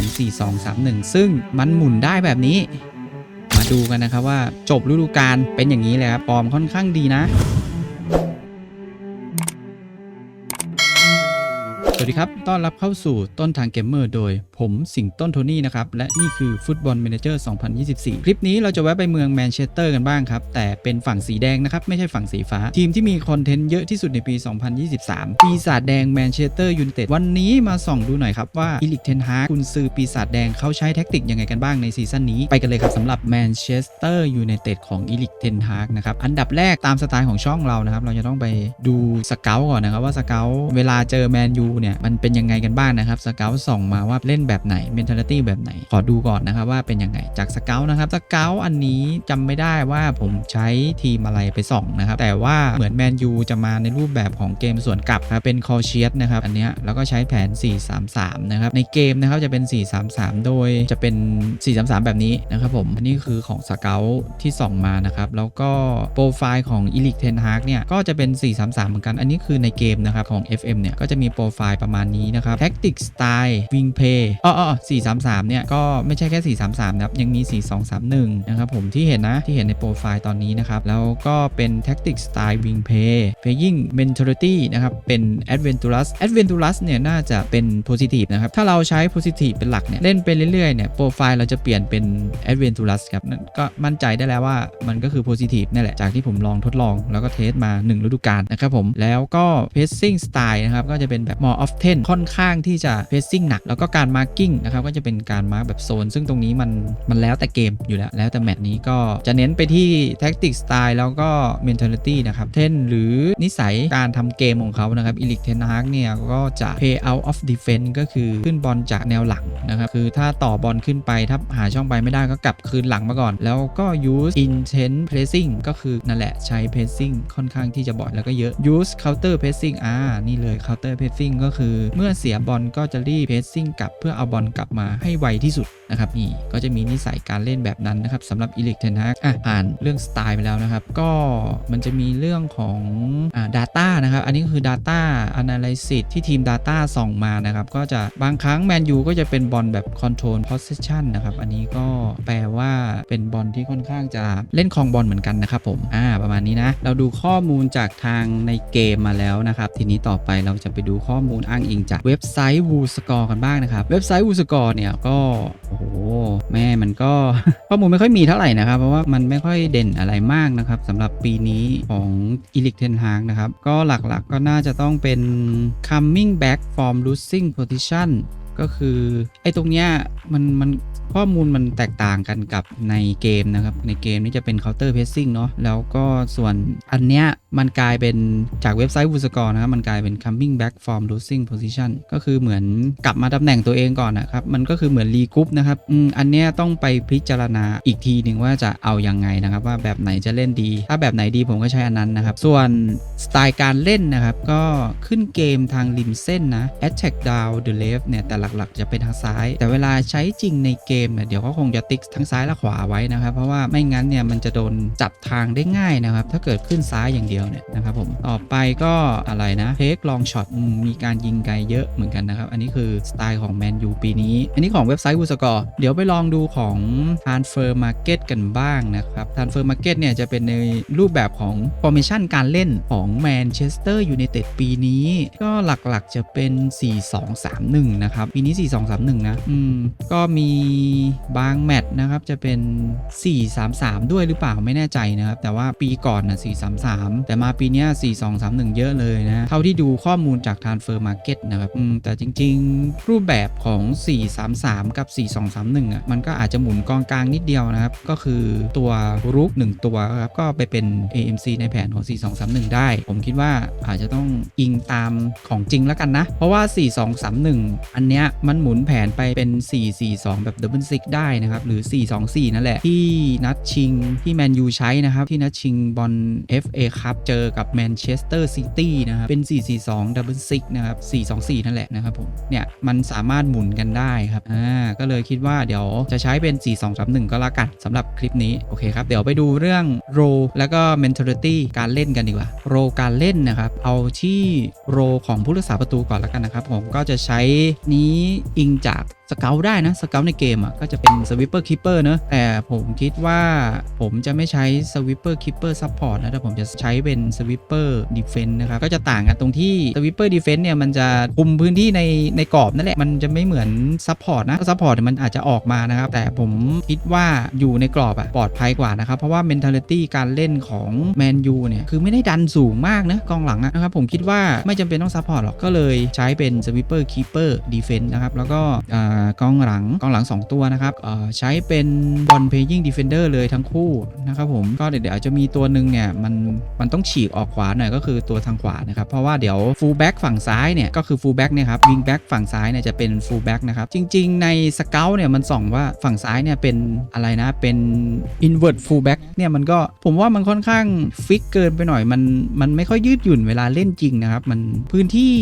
น 4-2-3-1 ซึ่งมันหมุนได้แบบนี้ มาดูกันนะครับว่าจบฤดูกาลเป็นอย่างนี้เลยครับฟอร์มค่อนข้างดีนะ วัสดีครับ ต้อนรับเข้าสู่ต้นทางเกมเมอร์โดยผมสิงห์ต้นโทนี่นะครับ และนี่คือฟุตบอล a ม a เจอร์ 2024 คลิปนี้เราจะแวะไปเมืองแมนเชสเตอร์กันบ้างครับ แต่เป็นฝั่งสีแดงนะครับ ไม่ใช่ฝั่งสีฟ้า ทีมที่มีคอนเทนต์เยอะที่สุดในปี 2023 ปีศาจแดงแมนเชสเตอร์ยูไนเต็ดวันนี้มาส่องดูหน่อยครับว่าอีลิกเทนฮาร์คุณซื้อปีศาจแดงเขาใช้แท็กติกยังไงกันบ้างในซีซั่นนี้ ไปกันเลยครับสำหรับแมนเชสเตอร์ยูไนเต็ดของอีลิกเทนฮาร์นะครับอันดับแรกตามสไตล์ของช่องเรานะครับเราจะต้องไปดูสเกลก่อนนะครับว่าสเกลเวลาเจอแมนยูเนี่ยมันเป็นยังไงกันบ้างนะครับสเกลส่องมาว่าเล่นแบบไหน mentality แบบไหน ขอดูก่อนนะครับว่าเป็นยังไงจากสเกลนะครับสเกลอันนี้จำไม่ได้ว่าผมใช้ทีมอะไรไปส่องนะครับแต่ว่าเหมือนแมนยูจะมาในรูปแบบของเกมสวนกลับครับเป็นคอเชียสนะครับอันนี้แล้วก็ใช้แผน 4-3-3 นะครับ ในเกมนะครับจะเป็น 4-3-3 โดยจะเป็น 4-3-3 แบบนี้นะครับผม อันนี้คือของสเกลที่ส่องมานะครับ แล้วก็โปรไฟล์ของอีลิกเทนฮาร์กเนี่ย ก็จะเป็น 4-3-3 เหมือนกัน อันนี้คือในเกมนะครับของ FM เนี่ย ก็จะมีโปรไฟล์ประประมาณนี้นะครับ Tactic Style Wing Play อ๋ออ๋อ433เนี่ย ก็ไม่ใช่แค่ 433 นะครับ ยังมี 4231 นะครับผมที่เห็นนะ ที่เห็นในโปรไฟล์ตอนนี้นะครับ แล้วก็เป็น Tactic Style Wing Play Playing Mentality นะครับ เป็น Adventurous Adventurous เนี่ย น่าจะเป็น Positive นะครับ ถ้าเราใช้ Positive เป็นหลักเนี่ย เล่นไปเรื่อยๆเนี่ยโปรไฟล์เราจะเปลี่ยนเป็น Adventurous ครับนั่นก็มั่นใจได้แล้วว่ามันก็คือ Positive นั่นแหละจากที่ผมลองทดลองแล้วก็เทสมา 1 ฤดูกาลนะครับผมแล้วก็ Pacing Style นะครับก็จะเป็นแบบ more often ค่อนข้างที่จะ Pacing หนัก แล้วก็การ Marking นะครับก็จะเป็นการมาร์กแบบโซน ซึ่งตรงนี้มันมันแล้วแต่เกมอยู่แล้ว แล้วแต่แมตช์นี้ก็จะเน้นไปที่ Tactic Style แล้วก็ Mentality นะครับเช่นหรือนิสัยการทำเกมของเขานะครับอีลิกเทนฮาร์กเนี่ยก็จะ Play out of defense ก็คือขึ้นบอลจากแนวหลังนะครับคือถ้าต่อบอลขึ้นไปถ้าหาช่องไปไม่ได้ก็กลับคืนหลังมาก่อน แล้วก็ use intense pressing ก็คือนั่นแหละใช้ pressing ค่อนข้างที่จะบ่อยแล้วก็เยอะ use counter pressing อ่านี่เลย counter pressing ก็คือเมื่อเสียบอลก็จะรีบ pressing กลับเพื่อเอาบอลกลับมาให้ไวที่สุดนะครับนี่ก็จะมีนิสัยการเล่นแบบนั้นนะครับสำหรับอีลิกเทนฮาร์กอะผ่านเรื่องสไตล์ไปแล้วนะครับ ก็มันจะมีเรื่องของอ่า data นะครับ อันนี้คือ data analysis ที่ทีม data ส่องมานะครับ ก็จะบางครั้งแมนยูก็จะเป็นบอลแบบ control possession นะครับ อันนี้ก็แปลว่าเป็นบอลที่ค่อนข้างจะเล่นครองบอลเหมือนกันนะครับผมอ่าประมาณนี้นะ เราดูข้อมูลจากทางในเกมมาแล้วนะครับ ทีนี้ต่อไปเราจะไปดูข้อมูลอ้างอิงจากเว็บไซต์วูสกอร์กันบ้างนะครับ เว็บไซต์วูสกอร์เนี่ยก็โอ้โหแม่มันก็ข้อมูลไม่ค่อยมีเท่าไหร่นะครับ เพราะว่ามันไม่ค่อยเด่นอะไรมากนะครับสำหรับปีนี้ของอีลิกเทนฮางนะครับ ก็หลักๆก็น่าจะต้องเป็น coming back from losing position ก็คือไอ้ตรงเนี้ยมันมันข้อมูลมันแตกต่างกันกับในเกมนะครับ ในเกมนี่จะเป็น counter pressing เนาะแล้วก็ส่วนอันเนี้ยมันกลายเป็นจากเว็บไซต์ w o o s c o r e นะครับ มันกลายเป็น coming back from losing position ก็คือเหมือนกลับมาตำแหน่งตัวเองก่อนนะครับ มันก็คือเหมือนรีกรุ๊ปนะครับอืมอันเนี้ยต้องไปพิจารณาอีกทีหนึ่งว่าจะเอายังไงนะครับ ว่าแบบไหนจะเล่นดี ถ้าแบบไหนดีผมก็ใช้อันนั้นนะครับ ส่วนสไตล์การเล่นนะครับ ก็ขึ้นเกมทางริมเส้นนะ attack down the left เนี่ยแต่ละหลักๆ จะเป็นทางซ้าย แต่เวลาใช้จริงในเกมเนี่ยเดี๋ยวก็คงจะติ๊กทั้งซ้ายและขวาไว้นะครับ เพราะว่าไม่งั้นเนี่ยมันจะโดนจับทางได้ง่ายนะครับ ถ้าเกิดขึ้นซ้ายอย่างเดียวเนี่ยนะครับผมต่อไปก็อะไรนะเทคลองช็อตมีการยิงไกลเยอะเหมือนกันนะครับ อันนี้คือสไตล์ของแมนยูปีนี้ อันนี้ของเว็บไซต์วูสกอร์เดี๋ยวไปลองดูของ Transfer Market กันบ้างนะครับ Transfer Market เนี่ยจะเป็นในรูปแบบของ formation การเล่นของแมนเชสเตอร์ยูไนเต็ดปีนี้ ก็หลักๆจะเป็น 4-2-3-1 นะครับปีนี้ 4-2-3-1 นะ อืม ก็มีบางแมตช์นะครับ จะเป็น 4-3-3 ด้วยหรือเปล่าไม่แน่ใจนะครับ แต่ว่าปีก่อนนะ4-3-3 แต่มาปีเนี้ย4-2-3-1 เยอะเลยนะ เท่าที่ดูข้อมูลจาก Transfer Market นะครับ อืม แต่จริง ๆ รูปแบบของ 4-3-3 กับ 4-2-3-1 อะ มันก็อาจจะหมุนกองกลางนิดเดียวนะครับ ก็คือตัวรุก 1 ตัวครับ ก็ไปเป็น AMC ในแผนของ 4-2-3-1 ได้ ผมคิดว่าอาจจะต้องอิงตามของจริงแล้วกันนะ เพราะว่า 4-2-3-1 อันเนี้ยมันหมุนแผนไปเป็น 4-4-2 แบบดับเบิลซิกได้นะครับ หรือ 4-2-4 นั่นแหละ ที่นัดชิงที่แมนยูใช้นะครับ ที่นัดชิงบอล FA ครับเจอกับแมนเชสเตอร์ซิตี้นะครับเป็น 4-4-2 ดับเบิลซิกนะครับ 4-2-4 นั่นแหละนะครับผมเนี่ยมันสามารถหมุนกันได้ครับอ่าก็เลยคิดว่าเดี๋ยวจะใช้เป็น 4-2-3-1 ก็แล้วกันสำหรับคลิปนี้โอเคครับเดี๋ยวไปดูเรื่องโรแล้วก็ mentality การเล่นกันดีกว่าโรการเล่นนะครับเอาที่โรของผู้รักษาประตูก่อนแล้วกันนะครับผมก็จะใช้นี้อิงจากสเกลได้นะสเกลในเกมอะก็จะเป็นสวิปเปอร์คิปเปอร์เนอะแต่ผมคิดว่าผมจะไม่ใช้สวิปเปอร์คิปเปอร์ซัพพอร์ตนะแต่ผมจะใช้เป็นสวิปเปอร์ดีเฟนต์นะครับก็จะต่างกันตรงที่สวิปเปอร์ดีเฟนต์เนี่ยมันจะคุมพื้นที่ในในกรอบนั่นแหละมันจะไม่เหมือนซัพพอร์ตนะซัพพอร์ตมันอาจจะออกมานะครับแต่ผมคิดว่าอยู่ในกรอบอะปลอดภัยกว่านะครับเพราะว่า mentality การเล่นของแมนยูเนี่ยคือไม่ได้ดันสูงมากนะกองหลังะนะครับผมคิดว่าไม่จำเป็นต้องซัพพอร์ตหรอกก็เลยใช้เป็นสวิปเปอร์คีเปอร์ดีเฟนต์นะครับแล้วก็อ่ากองหลังกองหลัง 2 ตัวนะครับใช้เป็นบอลเพย์ยิงดีเฟนเดอร์เลยทั้งคู่นะครับผมก็เดี๋ยวอาจจะมีตัวหนึ่งเนี่ยมันมันต้องฉีกออกขวาหน่อยก็คือตัวทางขวานะครับเพราะว่าเดี๋ยวฟูลแบ็กฝั่งซ้ายเนี่ยก็คือฟูลแบ็กเนี่ยครับวิงแบ็กฝั่งซ้ายเนี่ยจะเป็นฟูลแบ็กนะครับจริง ๆ ในสเกลเนี่ยมันส่องว่าฝั่งซ้ายเนี่ยเป็นอะไรนะเป็น invert full back เนี่ยมันก็ผมว่ามันค่อนข้างฟิกเกินไปหน่อยมันมันไม่ค่อยยืดหยุ่นเวลาเล่นจริงนะครับมันพื้นที่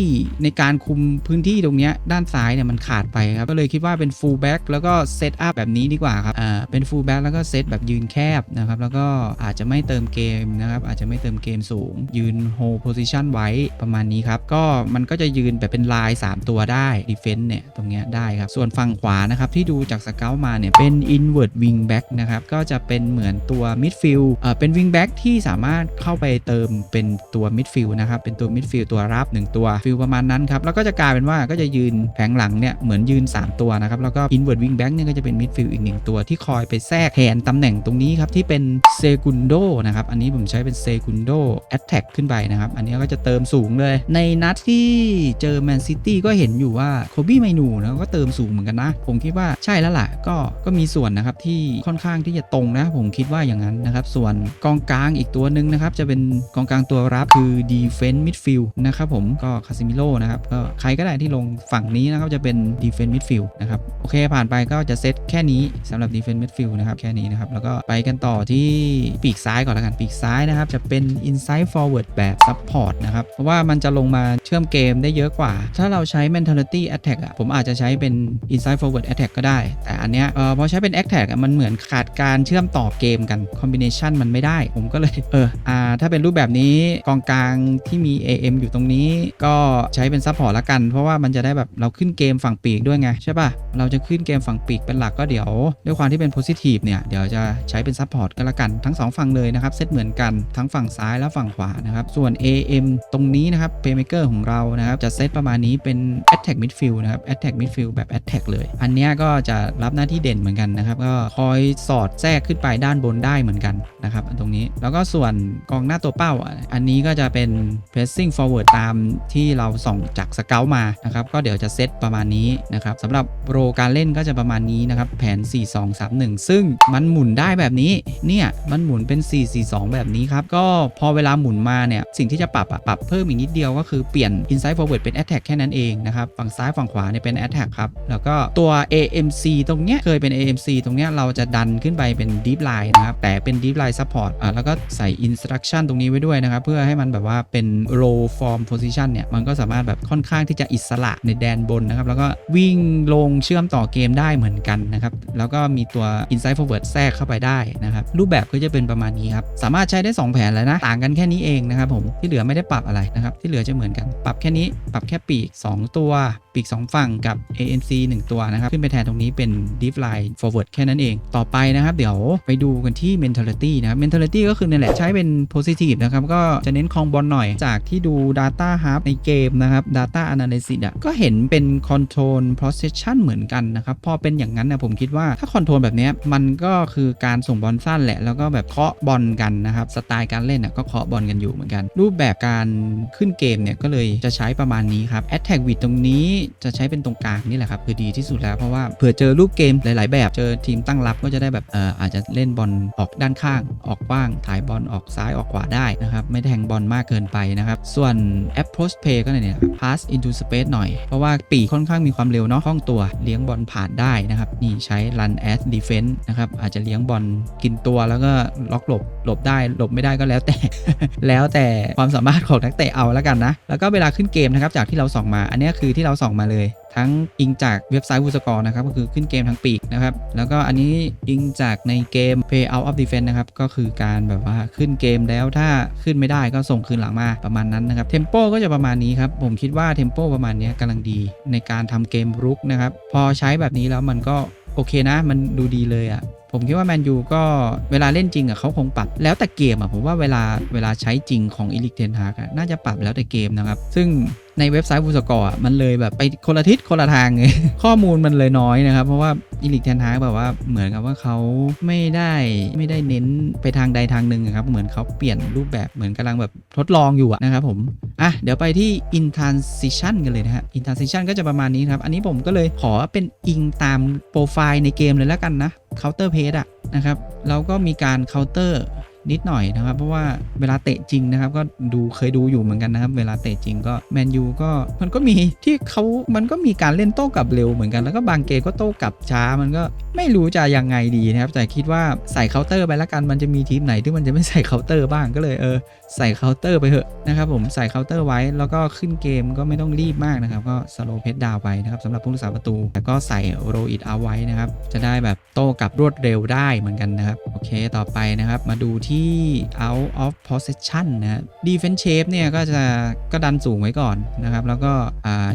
ในการคุมพื้นที่ตรงเนี้ยด้านซ้ายเนี่ยมันขาดไปครับก็เลยคิดว่าเป็น full back แล้วก็เซตอัพแบบนี้ดีกว่าครับอ่าเป็น full back แล้วก็เซตแบบยืนแคบนะครับแล้วก็อาจจะไม่เติมเกมนะครับอาจจะไม่เติมเกมสูง ยืน hold position ไว้ประมาณนี้ครับก็มันก็จะยืนแบบเป็นลาย 3 ตัวได้ defense เนี่ยตรงเนี้ยได้ครับส่วนฝั่งขวานะครับที่ดูจากสเกลมาเนี่ยเป็น invert wing back นะครับก็จะเป็นเหมือนตัว midfield เอ่อเป็น wing back ที่สามารถเข้าไปเติมเป็นตัว midfield นะครับเป็นตัว midfield ตัวรับ 1 ตัวฟิลประมาณนั้นครับแล้วก็จะกลายเป็นว่าก็จะยืนแผงหลังเนี่ยเหมือนยืน 3ตัวนะครับ แล้วก็ invert wing back เนี่ยก็จะเป็น midfield อีก 1 ตัวที่คอยไปแทรกแทนตำแหน่งตรงนี้ครับ ที่เป็น segundo นะครับ อันนี้ผมใช้เป็น segundo attack ขึ้นไปนะครับ อันนี้ก็จะเติมสูงเลย ในนัดที่เจอแมนซิตี้ก็เห็นอยู่ว่าโคบี้ไมนูนะก็เติมสูงเหมือนกันนะ ผมคิดว่าใช่แล้วล่ะก็ก็มีส่วนนะครับที่ค่อนข้างที่จะตรงนะ ผมคิดว่าอย่างนั้นนะครับ ส่วนกองกลางอีกตัวหนึ่งนะครับ จะเป็นกองกลางตัวรับคือ defense midfield นะครับผมก็คาซิมิโลนะครับก็ใครก็ได้ที่ลงฝั่งนี้นะครับจะเป็น defense midfield นะครับ โอเคผ่านไปก็จะเซตแค่นี้สำหรับ defense midfield นะครับ แค่นี้นะครับ แล้วก็ไปกันต่อที่ปีกซ้ายก่อนละกัน ปีกซ้ายนะครับ จะเป็น inside forward แบบ support นะครับ เพราะว่ามันจะลงมาเชื่อมเกมได้เยอะกว่า ถ้าเราใช้ mentality attack อะผมอาจจะใช้เป็น inside forward attack ก็ได้ แต่อันเนี้ยเออพอใช้เป็น attack อะมันเหมือนขาดการเชื่อมต่อเกมกัน combination มันไม่ได้ ผมก็เลยเอออ่าถ้าเป็นรูปแบบนี้กองกลางที่มี AM อยู่ตรงนี้ ก็ใช้เป็น support ละกัน เพราะว่ามันจะได้แบบเราขึ้นเกมฝั่งปีกด้วยไงใช่ป่ะ เราจะขึ้นเกมฝั่งปีกเป็นหลักก็เดี๋ยว ด้วยความที่เป็น positive เนี่ย เดี๋ยวจะใช้เป็น support ก็แล้วกัน ทั้ง 2 ฝั่งเลยนะครับ เซตเหมือนกันทั้งฝั่งซ้ายและฝั่งขวานะครับ ส่วน AM ตรงนี้นะครับ playmaker ของเรานะครับ จะเซตประมาณนี้เป็น attack midfield นะครับ attack midfield แบบ attack เลย อันนี้ก็จะรับหน้าที่เด่นเหมือนกันนะครับ ก็คอยสอดแทรกขึ้นไปด้านบนได้เหมือนกันนะครับตรงนี้ แล้วก็ส่วนกองหน้าตัวเป้าอะอันนี้ก็จะเป็น pressing forward ตามที่เราส่องจากสเกลมานะครับ ก็เดี๋ยวจะเซตประมาณนี้นะครับสำหรับโรการเล่นก็จะประมาณนี้นะครับ แผน 4 2 3 1 ซึ่งมันหมุนได้แบบนี้ เนี่ย มันหมุนเป็น 4 4 2 แบบนี้ครับ ก็พอเวลาหมุนมาเนี่ย สิ่งที่จะปรับอะปรับเพิ่มอีกนิดเดียวก็คือเปลี่ยน inside forward เป็น attack แค่นั้นเองนะครับ ฝั่งซ้ายฝั่งขวาเนี่ยเป็น attack ครับ แล้วก็ตัว AMC ตรงเนี้ยเคยเป็น AMC ตรงเนี้ยเราจะดันขึ้นไปเป็น deep line นะครับ แต่เป็น deep line support อะแล้วก็ใส่ instruction ตรงนี้ไว้ด้วยนะครับ เพื่อให้มันแบบว่าเป็น row form position เนี่ย มันก็สามารถแบบค่อนข้างที่จะอิสระในแดนบนนะครับ แล้วก็วิ่งลงเชื่อมต่อเกมได้เหมือนกันนะครับ แล้วก็มีตัว inside forward แทรกเข้าไปได้นะครับ รูปแบบก็จะเป็นประมาณนี้ครับ สามารถใช้ได้ 2 แผนแล้วนะ ต่างกันแค่นี้เองนะครับผม ที่เหลือไม่ได้ปรับอะไรนะครับ ที่เหลือจะเหมือนกัน ปรับแค่นี้ ปรับแค่ปีก 2 ตัว ปีก 2 ฝั่งกับ ANC 1 ตัวนะครับ ขึ้นไปแทนตรงนี้เป็น deep line forward แค่นั้นเอง ต่อไปนะครับ เดี๋ยวไปดูกันที่ mentality นะครับ mentality ก็คือนั่นแหละใช้เป็น positive นะครับ ก็จะเน้นคลองบอลหน่อย จากที่ดู data hub ในเกมนะครับ data analysis อะ ก็เห็นเป็น control process possession เหมือนกันนะครับพอเป็นอย่างนั้นนะผมคิดว่าถ้า control แบบนี้มันก็คือการส่งบอลสั้นแหละ แล้วก็แบบเคาะบอลกันนะครับสไตล์การเล่นอะก็เคาะบอลกันอยู่เหมือนกัน รูปแบบการขึ้นเกมเนี่ยก็เลยจะใช้ประมาณนี้ครับ attack width ตรงนี้จะใช้เป็นตรงกลางนี่แหละครับคือดีที่สุดแล้วเพราะว่าเผื่อเจอรูปเกมหลาย ๆ แบบเจอทีมตั้งรับก็จะได้แบบเอออาจจะเล่นบอลออกด้านข้าง ออกกว้างถ่ายบอลออกซ้ายออกขวาได้นะครับไม่แทงบอลมากเกินไปนะครับส่วน approach play ก็เนี่ยครับ pass into space หน่อยเพราะว่าปีกค่อนข้างมีความเร็วเนาะคล่องตัวเลี้ยงบอลผ่านได้นะครับ นี่ใช้ run as defense นะครับ อาจจะเลี้ยงบอลกินตัวแล้วก็ล็อกหลบ หลบได้หลบไม่ได้ก็แล้วแต่ แล้วแต่ความสามารถของนักเตะเอาแล้วกันนะ แล้วก็เวลาขึ้นเกมนะครับ จากที่เราส่องมา อันนี้คือที่เราส่องมาเลย ทั้งอิงจากเว็บไซต์วูสกอร์นะครับก็คือขึ้นเกมทั้งปีกนะครับแล้วก็อันนี้อิงจากในเกม Play Out of Defense นะครับก็คือการแบบว่าขึ้นเกมแล้วถ้าขึ้นไม่ได้ก็ส่งคืนหลังมาประมาณนั้นนะครับเทมโปก็จะประมาณนี้ครับผมคิดว่าเทมโปประมาณนี้กำลังดีในการทำเกมรุกนะครับพอใช้แบบนี้แล้วมันก็โอเคนะ มันดูดีเลยอะ่ะ ผมคิดว่าแมนยูก็เวลาเล่นจริงอะเขาคงปรับแล้วแต่เกมอะผมว่าเวลาเวลาใช้จริงของอีลิกเทนฮากน่าจะปรับแล้วแต่เกมนะครับ ซึ่งในเว็บไซต์บูสกอร์มันเลยแบบไปคนละทิศคนละทางเลยข้อมูลมันเลยน้อยนะครับ เพราะว่าอีลิกเทนฮากแบบว่าเหมือนกับว่าเขาไม่ได้ไม่ได้เน้นไปทางใดทางหนึ่งอะครับ เหมือนเขาเปลี่ยนรูปแบบเหมือนกำลังแบบทดลองอยู่อะนะครับผม อะ เดี๋ยวไปที่ in transition กันเลยนะฮะ in transition ก็จะประมาณนี้ครับ อันนี้ผมก็เลยขอเป็นอิงตามโปรไฟล์ในเกมเลยแล้วกันนะ counter pace อะนะครับเราก็มีการ counter นิดหน่อยนะครับ เพราะว่าเวลาเตะจริงนะครับ ก็ดูเคยดูอยู่เหมือนกันนะครับ เวลาเตะจริงก็แมนยูก็มันก็มีที่เขามันก็มีการเล่นโต้กลับเร็วเหมือนกันแล้วก็บางเกมก็โต้กลับช้ามันก็ไม่รู้จะยังไงดีนะครับ แต่คิดว่าใส่เคาน์เตอร์ไปแล้วกันมันจะมีทีมไหนที่มันจะไม่ใส่เคาน์เตอร์บ้างก็เลยเออใส่เคาน์เตอร์ไปเถอะนะครับผมใส่เคาน์เตอร์ไว้ แล้วก็ขึ้นเกมก็ไม่ต้องรีบมากนะครับ ก็สโลเพดดาวไปนะครับสำหรับผู้รักษาประตูแล้วก็ใส่โรอิดเอาไว้นะครับ จะได้แบบโต้กลับรวดเร็วได้เหมือนกันนะครับ โอเคต่อไปนะครับ มาดูที่ out of possession นะ defense shape เนี่ยก็จะก็ดันสูงไว้ก่อนนะครับ แล้วก็อ่า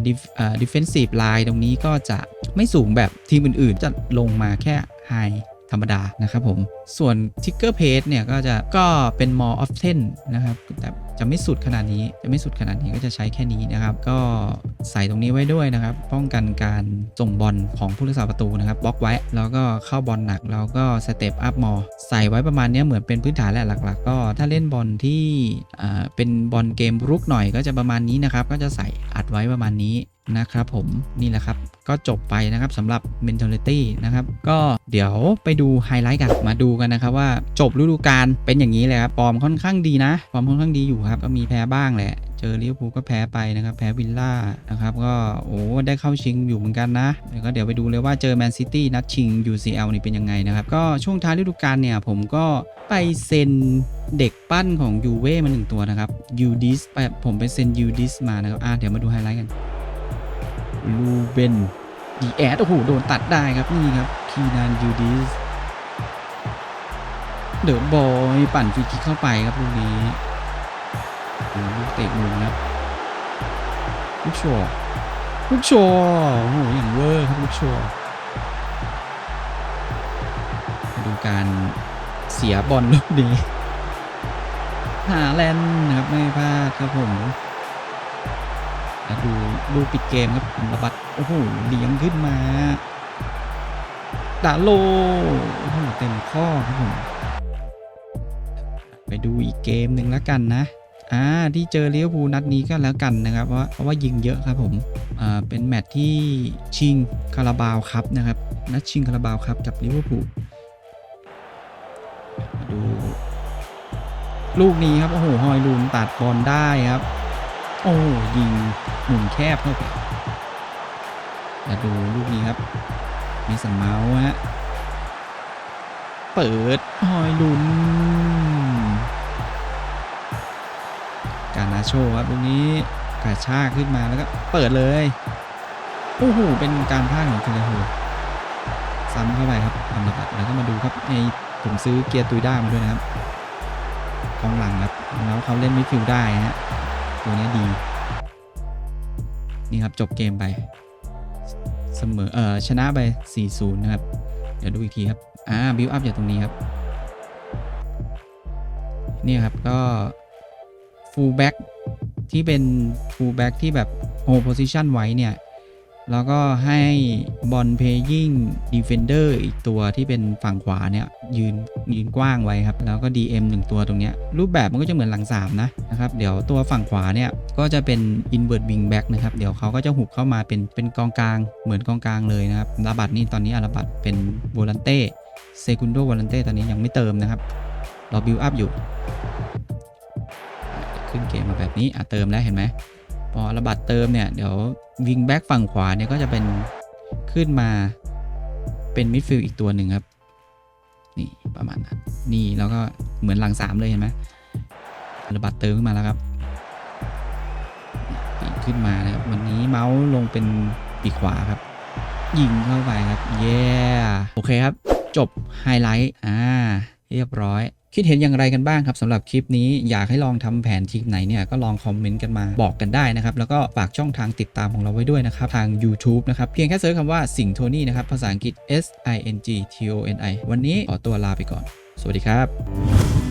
defensive line ตรงนี้ก็จะไม่สูงแบบทีมอื่นๆ จะลงมาแค่ high ธรรมดานะครับผม ส่วน ticker pace เนี่ยก็จะก็เป็น more often นะครับ แต่จะไม่สุดขนาดนี้จะไม่สุดขนาดนี้ก็จะใช้แค่นี้นะครับ ก็ใส่ตรงนี้ไว้ด้วยนะครับ ป้องกันการส่งบอลของผู้รักษาประตูนะครับบล็อกไว้ แล้วก็เข้าบอลหนัก แล้วก็สเต็ปอัพมอใส่ไว้ประมาณนี้เหมือนเป็นพื้นฐานแหละหลัก ๆ ก็ถ้าเล่นบอลที่เป็นบอลเกมรุกหน่อยก็จะประมาณนี้นะครับ ก็จะใส่อัดไว้ประมาณนี้นะครับผมนี่แหละครับก็จบไปนะครับสำหรับ mentality นะครับ ก็เดี๋ยวไปดูไฮไลท์กันมาดูกันนะครับว่าจบฤดูกาลเป็นอย่างนี้เลยครับฟอร์มค่อนข้างดีนะฟอร์มค่อนข้างดีอยู่ครับก็มีแพ้บ้างแหละเจอลิเวอร์พูลก็แพ้ไปนะครับ แพ้วิลล่านะครับ ก็โอ้ได้เข้าชิงอยู่เหมือนกันนะเดี๋ยวก็เดี๋ยวไปดูเลยว่าเจอแมนซิตี้นัดชิง UCL นี่เป็นยังไงนะครับ ก็ช่วงท้ายฤดูกาลเนี่ย ผมก็ไปเซ็นเด็กปั้นของยูเว่มาหนึ่งตัวนะครับยูดิสไปผมไปเซ็นยูดิสมานะครับอะเดี๋ยวมาดูไฮไลท์กันลูเบนดีแอดโอ้โหโดนตัดได้ครับนี่ครับคีนานยูดิส เดอะบอยปั่นฟรีคิกเข้าไปครับลูกนี้ลูกเตะมุมครับลูกโชว์ลูกโชว์โอ้โหอย่างเวอร์ครับลูกโชว์มาดูการเสียบอลลูกนี้หาแลนด์นะครับไม่พลาดครับผมดูดูปิดเกมครับระบัดโอ้โหเลี้ยงขึ้นมาดาโลโอ้โหเต็มข้อครับผม ไปดูอีกเกมหนึ่งแล้วกันนะอ่าที่เจอลิเวอร์พูลนัดนี้ก็แล้วกันนะครับเพราะเพราะว่ายิงเยอะครับผมอ่าเป็นแมตช์ที่ชิงคาราบาวครับนะครับนัดชิงคาราบาวครับกับลิเวอร์พูลดู ลูกนี้ครับโอ้โหฮอยลูนตัดบอลได้ครับ โอ้ยิงหมุนแคบเข้าไปมาดูลูกนี้ครับมีสัมเมาส์ฮะเปิดหอยลุนาโชครับลูกนี้กระชากขึ้นมาแล้วก็เปิดเลยโอ้โหเป็นการพลาดของเทเลโฮซ้ำเข้าไปครับอัมรบัตแล้วก็มาดูครับไอผมซื้อเกียร์ตุยด้ามาด้วยนะครับกองหลังครับแล้วเขาเล่นมิดฟิลด์ได้ฮะตัวนี้ดี นี่ครับจบเกมไปเสมอเออชนะไป 4-0 นะครับ เดี๋ยวดูอีกทีครับ อ่า บิวอัพจากตรงนี้ครับ นี่ครับก็ ฟูลแบ็กที่เป็นฟูลแบ็กที่แบบโฮโพซิชันไว้เนี่ย แล้วก็ให้บอลเพย์ยิ่งดีเฟนเดอร์อีกตัวที่เป็นฝั่งขวาเนี่ย ยืนยืนกว้างไว้ครับ แล้วก็ DM หนึ่งตัวตรงเนี้ย รูปแบบมันก็จะเหมือนหลัง 3 นะนะครับ เดี๋ยวตัวฝั่งขวาเนี่ย ก็จะเป็น invert wing back นะครับ เดี๋ยวเขาก็จะหุบเข้ามาเป็นเป็นกองกลางเหมือนกองกลางเลยนะครับลาบัตนี่ตอนนี้อารบัตเป็นโวลันเต้เซกุนโดโวลันเต้ตอนนี้ยังไม่เติมนะครับรอบิวอัพอยู่ ขึ้นเกมมาแบบนี้อะเติมแล้วเห็นไหมพอระบัดเติมเนี่ยเดี๋ยววิงแบ็กฝั่งขวาเนี่ยก็จะเป็นขึ้นมาเป็นมิดฟิลด์อีกตัวหนึ่งครับ นี่ประมาณนั้นนี่แล้วก็เหมือนหลังสามเลยเห็นไหมระบัดเติมขึ้นมาแล้วครับขึ้นมานะครับวันนี้เมาส์ลงเป็นปีกขวาครับ ยิงเข้าไปครับเย้โอเคครับ จบไฮไลท์อ่าเรียบร้อย คิดเห็นอย่างไรกันบ้างครับสำหรับคลิปนี้อยากให้ลองทำแผนทีมไหนเนี่ยก็ลองคอมเมนต์กันมาบอกกันได้นะครับ แล้วก็ฝากช่องทางติดตามของเราไว้ด้วยนะครับ ทาง YouTube นะครับ เพียงแค่เซิร์ชคำว่าสิงโทนี่นะครับ ภาษาอังกฤษ S I N G T O N I วันนี้ขอตัวลาไปก่อน สวัสดีครับ